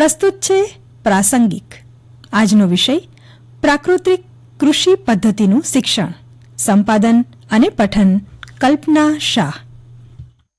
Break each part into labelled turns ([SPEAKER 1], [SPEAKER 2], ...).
[SPEAKER 1] પ્રસ્તુત છે પ્રાસંગિક. આજનો વિષય, પ્રાકૃતિક કૃષિ પદ્ધતિનું શિક્ષણ, સંપાદન અને પઠન, કલ્પના શાહ.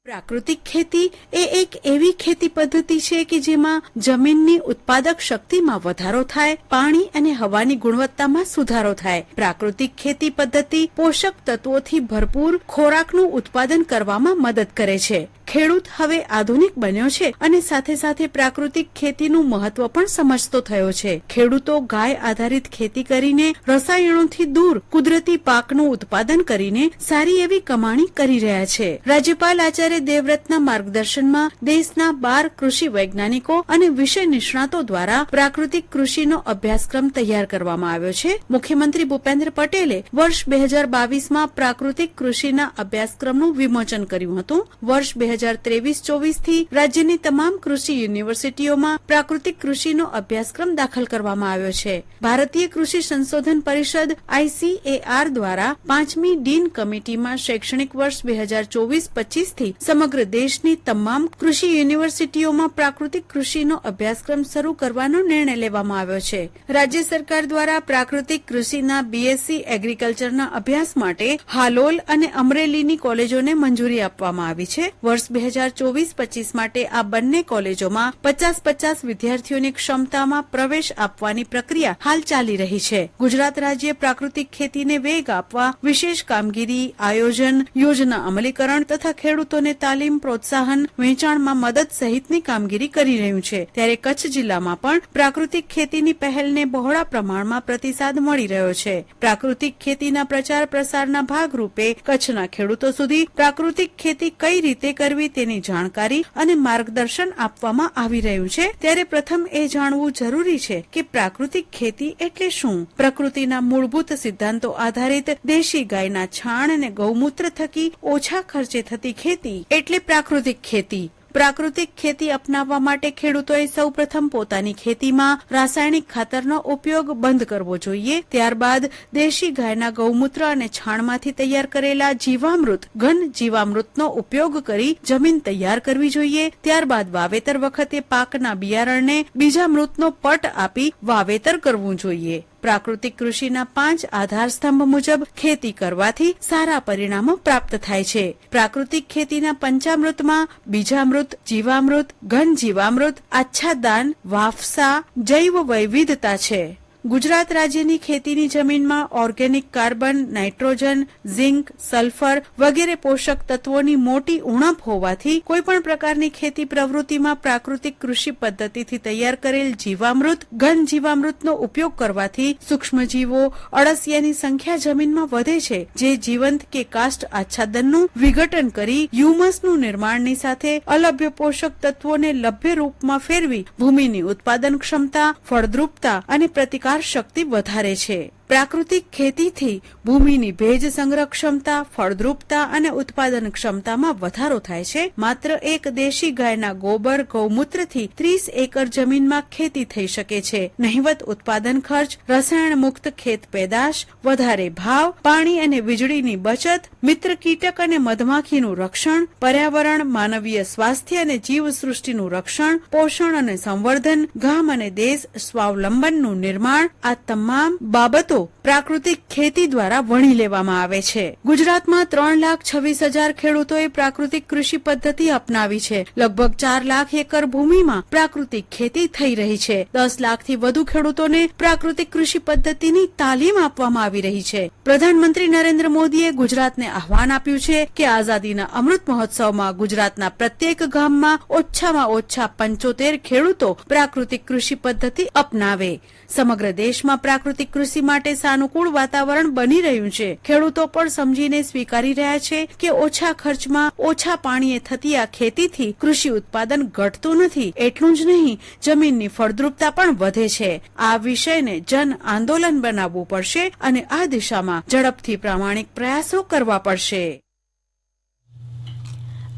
[SPEAKER 2] પ્રાકૃતિક ખેતી એ એક એવી ખેતી પદ્ધતિ છે કે જેમાં જમીનની ઉત્પાદક શક્તિમાં વધારો થાય, પાણી અને હવાની ગુણવત્તામાં સુધારો થાય. પ્રાકૃતિક ખેતી પદ્ધતિ પોષક તત્વોથી ભરપૂર ખોરાકનું ઉત્પાદન કરવામાં મદદ કરે છે. ખેડૂત હવે આધુનિક બન્યો છે અને સાથે સાથે પ્રાકૃતિક ખેતીનું મહત્વ પણ સમજતો થયો છે. ખેડૂતો ગાય આધારિત ખેતી કરીને રસાયણોથી દૂર કુદરતી પાકનું ઉત્પાદન કરીને સારી એવી કમાણી કરી રહ્યા છે. રાજ્યપાલ આચાર્ય દેવવ્રતના માર્ગદર્શનમાં દેશના બાર કૃષિ વૈજ્ઞાનિકો અને વિષય નિષ્ણાતો દ્વારા પ્રાકૃતિક કૃષિનો અભ્યાસક્રમ તૈયાર કરવામાં આવ્યો છે. મુખ્યમંત્રી ભૂપેન્દ્ર પટેલે વર્ષ બે હજાર બાવીસમાં પ્રાકૃતિક કૃષિના અભ્યાસક્રમનું વિમોચન કર્યું હતું. વર્ષ બે હજાર ત્રેવીસ ચોવીસથી રાજ્યની તમામ કૃષિ યુનિવર્સિટીઓમાં પ્રાકૃતિક કૃષિનો અભ્યાસક્રમ દાખલ કરવામાં આવ્યો છે. ભારતીય કૃષિ સંશોધન પરિષદ આઈસીએઆર દ્વારા પાંચમી ડીન કમિટીમાં શૈક્ષણિક વર્ષ બે હજાર ચોવીસ પચીસથી સમગ્ર દેશની તમામ કૃષિ યુનિવર્સિટીઓમાં પ્રાકૃતિક કૃષિનો અભ્યાસક્રમ શરૂ કરવાનો નિર્ણય લેવામાં આવ્યો છે. રાજ્ય સરકાર દ્વારા પ્રાકૃતિક કૃષિના બીએસસી એગ્રીકલ્ચરના અભ્યાસ માટે હાલોલ અને અમરેલીની કોલેજોને મંજૂરી આપવામાં આવી છે. વર્ષ બે હજાર ચોવીસ પચીસ માટે આ બંને કોલેજોમાં પચાસ પચાસ વિદ્યાર્થીઓની ક્ષમતામાં પ્રવેશ આપવાની પ્રક્રિયા હાલ ચાલી રહી છે. ગુજરાત રાજ્ય પ્રાકૃતિક ખેતીને વેગ આપવા વિશેષ કામગીરી, આયોજન, યોજના અમલીકરણ તથા ખેડૂતોને તાલીમ, પ્રોત્સાહન, વેચાણમાં મદદ સહિતની કામગીરી કરી રહ્યું છે. ત્યારે કચ્છ જિલ્લામાં પણ પ્રાકૃતિક ખેતીની પહેલને બહોળા પ્રમાણમાં પ્રતિસાદ મળી રહ્યો છે. પ્રાકૃતિક ખેતીના પ્રચાર પ્રસારના ભાગરૂપે કચ્છના ખેડૂતો સુધી પ્રાકૃતિક ખેતી કઈ રીતે કરવી તેની જાણકારી અને માર્ગદર્શન આપવામાં આવી રહ્યું છે. ત્યારે પ્રથમ એ જાણવું જરૂરી છે કે પ્રાકૃતિક ખેતી એટલે શું? પ્રકૃતિના મૂળભૂત સિદ્ધાંતો આધારિત દેશી ગાયના છાણ અને ગૌમૂત્ર થકી ઓછા ખર્ચે થતી ખેતી એટલે પ્રાકૃતિક ખેતી. પ્રાકૃતિક ખેતી અપનાવવા માટે ખેડૂતોએ સૌપ્રથમ પોતાની ખેતીમાં રાસાયણિક ખાતરનો ઉપયોગ બંધ કરવો જોઈએ. ત્યારબાદ દેશી ગાયના ગૌમૂત્ર અને છાણમાંથી તૈયાર કરેલા જીવામૃત, ઘન જીવામૃતનો ઉપયોગ કરી જમીન તૈયાર કરવી જોઈએ. ત્યારબાદ વાવેતર વખતે પાકના બિયારણને બીજા મૃતનો પટ આપી વાવેતર કરવું જોઈએ. પ્રાકૃતિક કૃષિના પાંચ આધારસ્તંભ મુજબ ખેતી કરવાથી સારા પરિણામો પ્રાપ્ત થાય છે. પ્રાકૃતિક ખેતીના પંચામૃતમાં બીજામૃત, જીવામૃત ઘન જીવામૃત આચ્છાદાન, વાફસા જૈવ વૈવિધતા છે. ગુજરાત રાજ્યની ખેતીની જમીનમાં organic carbon, nitrogen, zinc, sulphur વગેરે પોષક તત્વોની મોટી ઉણપ હોવાથી કોઈપણ પ્રકારની ખેતી પ્રવૃત્તિમાં પ્રાકૃતિક કૃષિ પદ્ધતિથી તૈયાર કરેલ જીવામૃત, ઘન જીવામૃતનો ઉપયોગ કરવાથી સૂક્ષ્મજીવો અળસિયાની સંખ્યા જમીનમાં વધે છે, જે જીવંત કે કાસ્ટ આચ્છાદનનું વિઘટન કરી હ્યુમસનું નિર્માણની સાથે અલભ્ય પોષક તત્વોને લભ્ય રૂપમાં ફેરવી ભૂમિની ઉત્પાદન ક્ષમતા, ફળદ્રુપતા અને પ્રતિકાર શક્તિ વધારે છે. પ્રાકૃતિક ખેતીથી ભૂમિની ભેજ સંગ્રહ ક્ષમતા ફળદ્રુપતા અને ઉત્પાદન ક્ષમતામાં વધારો થાય છે. માત્ર એક દેશી ગાયના ગોબર, ગૌમૂત્રથી ત્રીસ એકર જમીનમાં ખેતી થઈ શકે છે. નહિવત ઉત્પાદન ખર્ચ રસાયણ મુક્ત ખેત પેદાશ, વધારે ભાવ, પાણી અને વીજળીની બચત, મિત્ર કીટક અને મધમાખીનું રક્ષણ, પર્યાવરણ, માનવીય સ્વાસ્થ્ય અને જીવસૃષ્ટિનું રક્ષણ, પોષણ અને સંવર્ધન ગામ અને દેશ સ્વાવલંબનનું નિર્માણ આ તમામ બાબતો પ્રાકૃતિક ખેતી દ્વારા વણી લેવામાં આવે છે. ગુજરાતમાં ત્રણ લાખ છવ્વીસ હજાર ખેડૂતોએ પ્રાકૃતિક કૃષિ પદ્ધતિ અપનાવી છે. લગભગ ચાર લાખ એકર ભૂમિમાં પ્રાકૃતિક ખેતી થઈ રહી છે. દસ લાખથી વધુ ખેડૂતોને પ્રાકૃતિક કૃષિ પદ્ધતિની તાલીમ આપવામાં આવી રહી છે. પ્રધાનમંત્રી નરેન્દ્ર મોદીએ ગુજરાતને આહવાન આપ્યું છે કે આઝાદીના અમૃત મહોત્સવમાં ગુજરાતના પ્રત્યેક ગામમાં ઓછામાં ઓછા પંચોતેર ખેડૂતો પ્રાકૃતિક કૃષિ પદ્ધતિ અપનાવે. સમગ્ર દેશમાં પ્રાકૃતિક કૃષિ માટે સાનુકૂળ વાતાવરણ બની રહ્યું છે. ખેડૂતો પણ સમજીને સ્વીકારી રહ્યા છે કે ઓછા ખર્ચમાં ઓછા પાણીએ થતી આ ખેતીથી કૃષિ ઉત્પાદન ઘટતું નથી. એટલું જ નહીં, જમીનની ફળદ્રુપતા પણ વધે છે. આ વિષયને જન આંદોલન બનાવવું પડશે અને આ દિશામાં ઝડપથી પ્રામાણિક પ્રયાસો કરવા પડશે.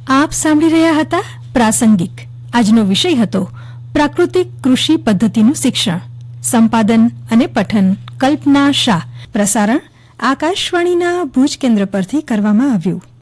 [SPEAKER 1] આપ સાંભળી રહ્યા હતા પ્રાસંગિક. આજનો વિષય હતો પ્રાકૃતિક કૃષિ પદ્ધતિનું શિક્ષણ, સંપાદન અને પઠન. કલ્પના શાહ. પ્રસારણ આકાશવાણીના ભુજ કેન્દ્ર પરથી કરવામાં આવ્યું.